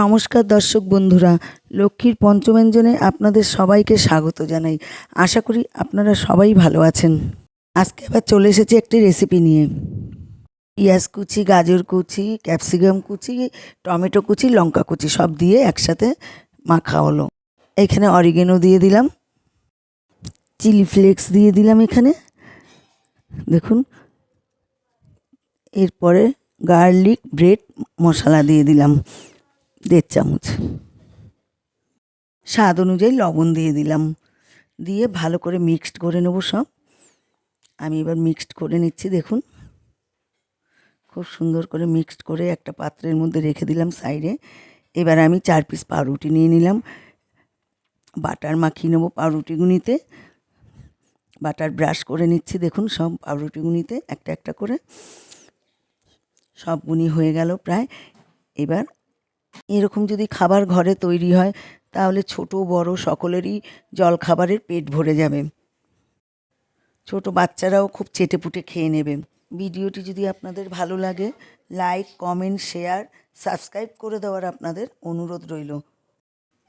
নমস্কার দর্শক বন্ধুরা, লক্ষ্মীর পঞ্চব্যঞ্জনে আপনাদের সবাইকে স্বাগত জানাই। আশা করি আপনারা সবাই ভালো আছেন। আজকে আবার চলে এসেছি একটি রেসিপি নিয়ে। পেঁয়াজ কুচি, গাজর কুচি ক্যাপসিকাম কুচি, টমেটো কুচি, লঙ্কা কুচি সব দিয়ে একসাথে মাখা হলো এখানে অরিগেনো দিয়ে দিলাম। চিলি ফ্লেক্স দিয়ে দিলাম এখানে। দেখুন, এরপরে গার্লিক ব্রেড মশলা দিয়ে দিলাম। দেড় চামচ। স্বাদ অনুযায়ী লবণ দিয়ে দিলাম। দিয়ে ভালো করে মিক্সড করে নেব সব। আমি এবার মিক্সড করে নিচ্ছি, দেখুন। খুব সুন্দর করে মিক্সড করে একটা পাত্রের মধ্যে রেখে দিলাম সাইডে। এবার আমি চার পিস পাউরুটি নিয়ে নিলাম। বাটার মাখিয়ে নেব পাউরুটিগুনিতে বাটার ব্রাশ করে নিচ্ছি, দেখুন সব পাউরুটিগুনিতে একটা একটা করে। সবগুনি হয়ে গেল প্রায়। এবার এরকম যদি খাবার ঘরে তৈরি হয়, তাহলে ছোট, বড় সকলেরই জল খাবারের পেট ভরে যাবে। ছোট বাচ্চারাও খুব চেটেপুটে খেয়ে নেবে। ভিডিওটি যদি আপনাদের ভালো লাগে, লাইক, কমেন্ট, শেয়ার, সাবস্ক্রাইব করে দেওয়ার আপনাদের অনুরোধ রইল।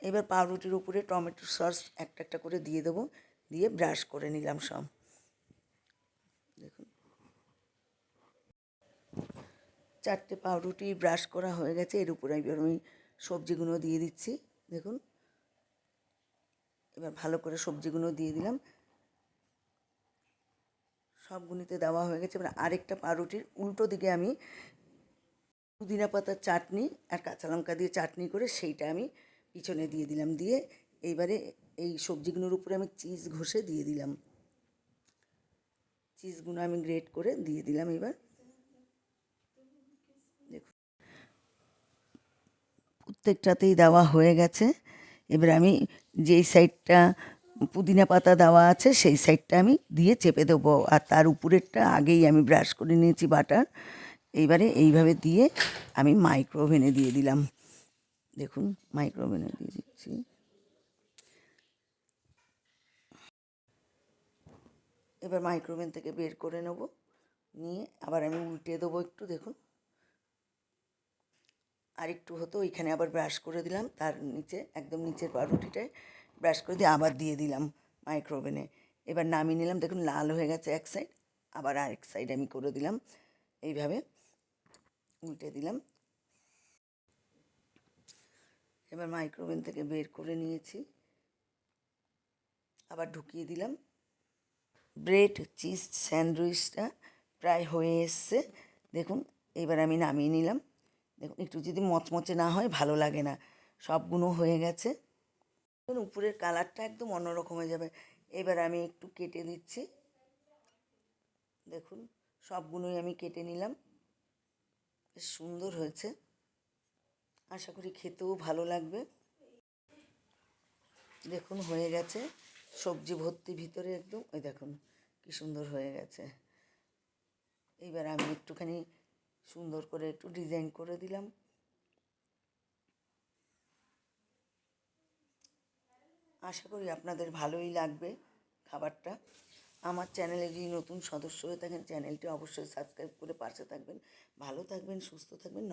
এবার পাউরুটির উপরে টমেটো সস একটা একটা করে দিয়ে দেবো, দিয়ে ব্রাশ করে নিলাম সব। দেখুন। চারটে পাউরুটি ব্রাশ করা হয়ে গেছে, এর উপরে এবার আমি সবজিগুলো দিয়ে দিচ্ছি, দেখুন। এবার ভালো করে সবজিগুলো দিয়ে দিলাম। সবগুলিতে দেওয়া হয়ে গেছে, এবার আরেকটা পাউরুটির উল্টো দিকে আমি পুদিনা পাতার চাটনি আর কাঁচা লঙ্কা দিয়ে চাটনি করে সেইটা আমি পিছনে দিয়ে দিলাম, দিয়ে এইবারে এই সবজিগুলোর উপরে আমি চিজ ঘষে দিয়ে দিলাম। চিজগুলো আমি গ্রেট করে দিয়ে দিলাম এবার। প্রত্যেকটাতেই দেওয়া হয়ে গেছে। এবার আমি যেই সাইডটা পুদিনা পাতা দেওয়া আছে, সেই সাইডটা আমি দিয়ে চেপে দেবো। আর তার উপরেরটা আগেই আমি ব্রাশ করে নিয়েছি বাটার। এইবারে এইভাবে দিয়ে আমি মাইক্রোওভেনে দিয়ে দিলাম। দেখুন মাইক্রোওভেনে দিয়ে দিচ্ছি। এবার মাইক্রোওভেন থেকে বের করে নেব। নিয়ে আবার আমি উল্টে দেবো একটু, দেখুন। আর একটু হতো, ওইখানে আবার ব্রাশ করে দিলাম, তার নিচে, একদম নিচের পাউরুটিটায় ব্রাশ করে দিয়ে আবার দিয়ে দিলাম মাইক্রোওভেনে এবার নামিয়ে নিলাম, দেখুন লাল হয়ে গেছে এক সাইড আবার আরেক সাইড আমি করে দিলাম, এইভাবে উল্টে দিলাম। এবার মাইক্রোওভেন থেকে বের করে নিয়েছি, আবার ঢুকিয়ে দিলাম। ব্রেড, চিজ, স্যান্ডউইচটা প্রায় হয়ে এসছে, দেখুন, এবার আমি নামিয়ে নিলাম। দেখুন, একটু যদি মচমচে না হয়, ভালো লাগে না। সবগুলো হয়ে গেছে। উপরের কালারটা একদম অন্যরকম হয়ে যাবে। এবার আমি একটু কেটে দিচ্ছি দেখুন সবগুলোই আমি কেটে নিলাম। বেশ সুন্দর হয়েছে। আশা করি খেতেও ভালো লাগবে। দেখুন, হয়ে গেছে। সবজি ভর্তি ভিতরে একদম, ওই দেখুন, কি সুন্দর হয়ে গেছে। এইবার আমি একটুখানি সুন্দর করে একটু ডিজাইন করে দিলাম। আশা করি আপনাদের ভালোই লাগবে খাবারটা। আমার চ্যানেলে যদি নতুন সদস্য হয়ে থাকেন, চ্যানেলটি অবশ্যই সাবস্ক্রাইব করে পাশে থাকবেন। ভালো থাকবেন, সুস্থ থাকবেন